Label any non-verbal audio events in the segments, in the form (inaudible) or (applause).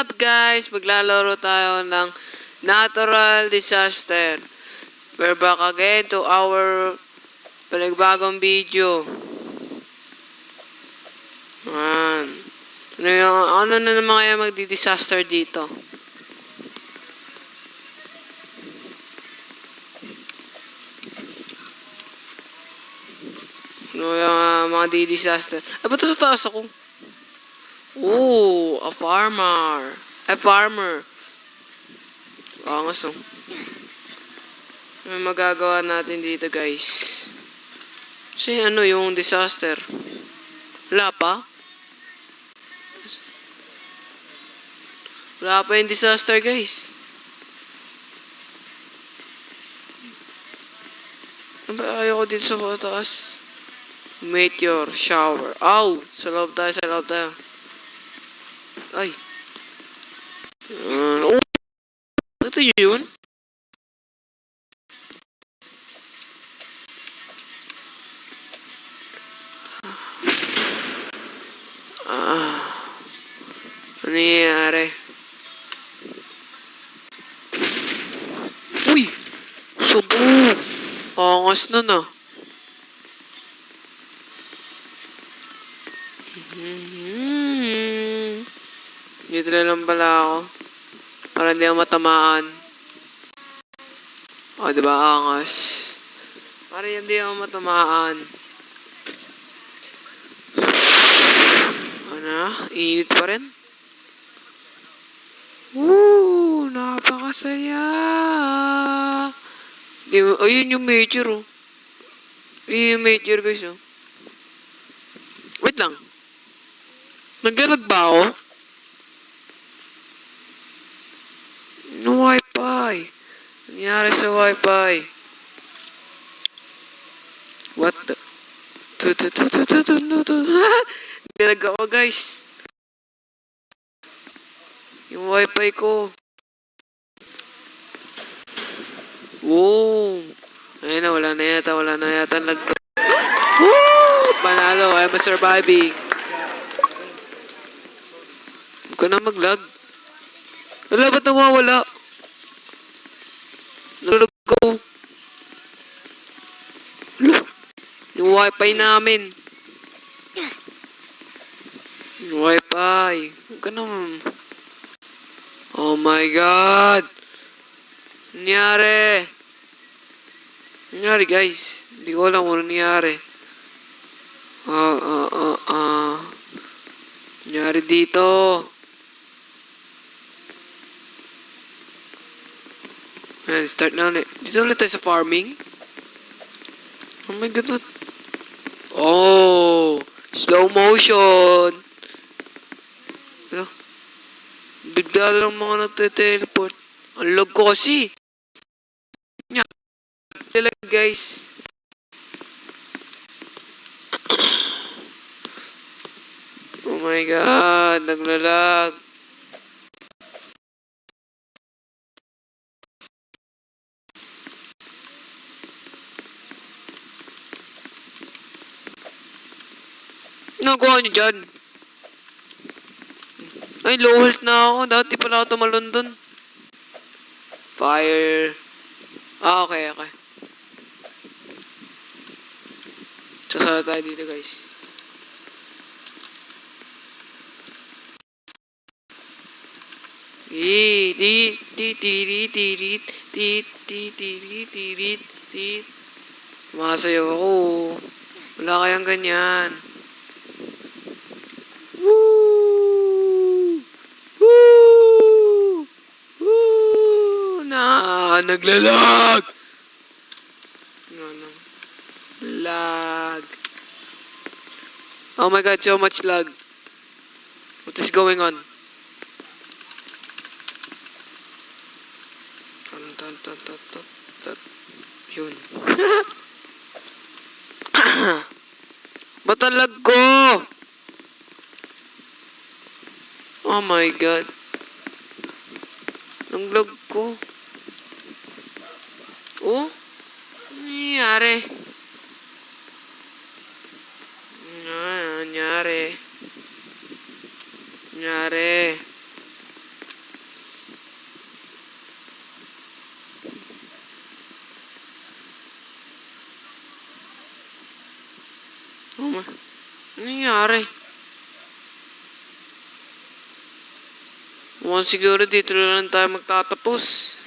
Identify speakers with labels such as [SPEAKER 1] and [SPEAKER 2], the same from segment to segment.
[SPEAKER 1] up guys? Maglalaro tayo ng natural disaster. We're back again to our panagbagong video. Ayan. Ano, yung, ano na naman kaya magdi-disaster dito? Ano yung ah, mga di-disaster? Ay, ba't sa taas ako? Ooh, a farmer. A farmer. Angas oh. Ano magagawa natin dito, guys? Kasi ano yung disaster? Wala pa? Wala yung disaster, guys. Ayoko dito sa taas? Meteor shower. Ow! Sa loob tayo, sa loob tayo. Ay. Uh, oh. Ito yun? Ah. Ano nangyayari? Uy! Subo! Angas na na. Mhm. Dito na lang pala ako. Para hindi ako matamaan. O, di ba? Angas. Para hindi ako matamaan. Ano? Init pa rin? Woo! Napakasaya! Di? Ayun yung major, oh. Ayun yung major, guys, oh. Wait lang. Naglalag ba ako? No wifi. Nangyari sa wifi. What the? (laughs) Naglalag ako guys. Yung wifi ko. Wow. Ayun na, wala na yata, wala na yata to. (gasps) Woo! Panalo, I'm surviving. Huwag ka na mag-lag. Wala, ba't nawawala? Nalag ko. Wala. Yung wifi namin. Wifi. Huwag ka naman. Oh my God. Nangyari. Nangyari guys. Hindi ko alam kung ano nangyari. Ah, ah, ah, ah. Nangyari dito. Ayan, start na ulit. Dito ulit tayo sa farming. Oh my God, what? Slow motion! Ano? Bigla lang mga nagte-teleport. Ang lag ko kasi. Nya. Lag guys. (coughs) oh my God, naglalag. Nagawa niyo dyan? Ay, low health na ako. Dati pala ako tumalon dun. Fire. Ah, okay, okay. Sasala tayo dito, guys. Di, di, di, di, di, di, di, di, di, di. Masayaw ako. Wala kayang ganyan. Woo! Woo! Woo! Na, naglalag! Ano? Lag. Oh my god, so much lag. What is going on? Yun. (laughs) Ba't ang lag ko? Oh my god. Ang lag ko. 있고 nyare, 아래 nyare. 어머 아래 Once siguro dito na lang tayo magtatapos.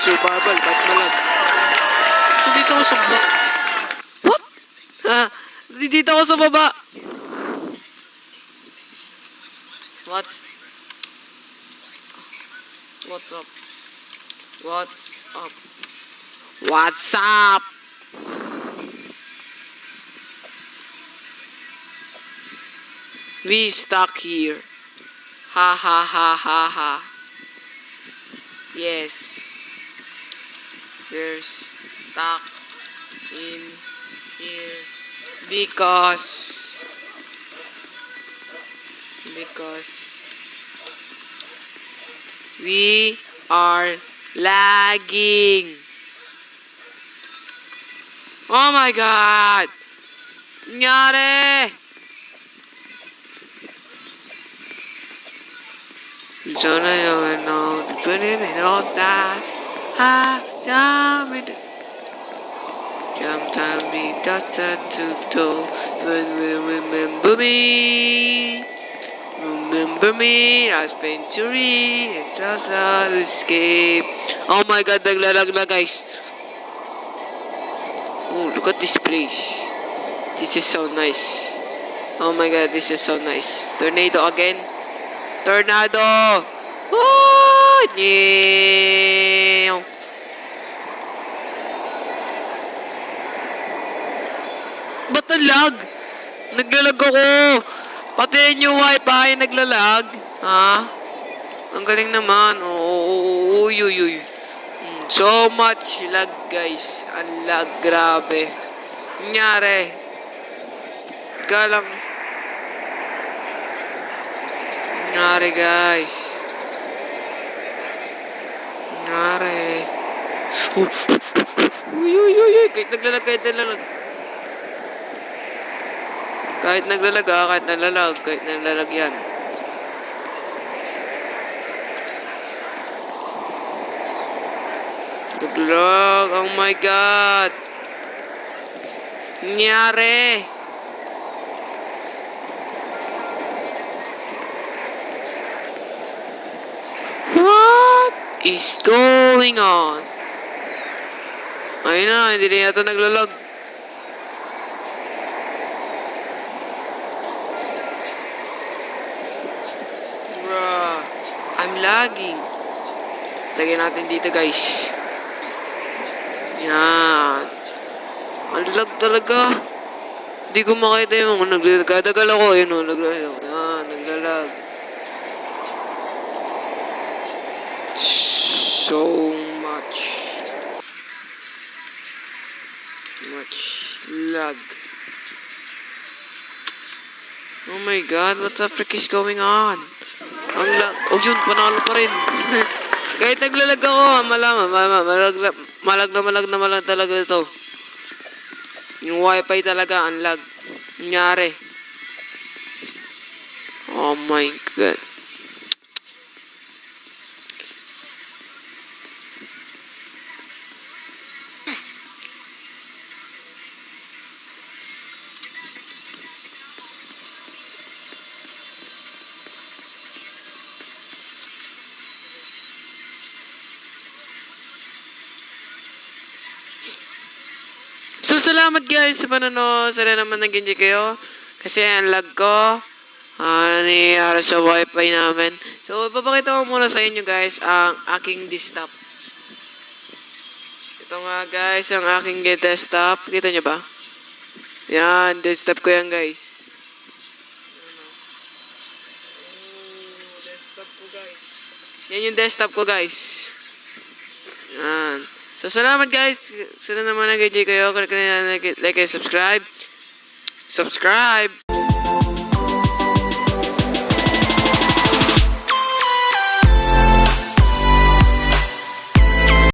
[SPEAKER 1] Hmm, survival, ba't malag? Ito dito ako sa baba. What? Ha? Dito ako sa baba. What's... What's up? What's up? What's up? We stuck here. Ha ha ha ha ha. Yes. We're stuck in here because because we are lagging. Oh my god! So I don't know the twenty and all that. It. Jam time me dust to toe. When will remember me? Remember me as Venturi. It's just an escape. Oh my god, naglalag na guys. Oh, look at this place. This is so nice. Oh my god, this is so nice. Tornado again. Tornado! Oh! Nyew! Ba't ang lag? Naglalag ako! Pati yung wifi naglalag. Ha? Ang galing naman. Oo, uy, uy, uy. Mm, So much lag, guys. Ang lag, grabe. Nangyari. Galang. Nangyari, guys. Nangyari. Uy, uy, uy, uy. Kahit naglalag, kahit naglalag. Kahit naglalag, ah, kahit naglalag, kahit naglalag yan. Naglalag, oh my God. Nangyari. What is going on? Ayun na, hindi na yata naglalag. I'm lagging. Lagyan natin dito guys. Yan. Ang lag talaga. Hindi ko makita yung nagdadagal ako. Yun o, naglalag. Yan, naglalag. So much. Much lag. Oh my god, what the frick is going on? Oh yun, panalo pa rin. (laughs) Kahit naglalag ako, malaman, malaman, malag, malag na malag na malag talaga ito. Yung wifi talaga, ang lag. Nangyari. Oh my god. Salamat guys sa panonood. Sana naman nag-enjoy kayo. Kasi ang lag ko. Ah, nangyayari sa wifi namin. So, ipapakita ko muna sa inyo guys ang aking desktop. Ito nga guys, ang aking desktop. Kita nyo ba? Yan, desktop ko yan guys. Oh, desktop guys. Yan yung desktop ko guys. Yan. So, salamat guys. Sana naman nag-enjoy kayo. Kung like, like and subscribe. Subscribe.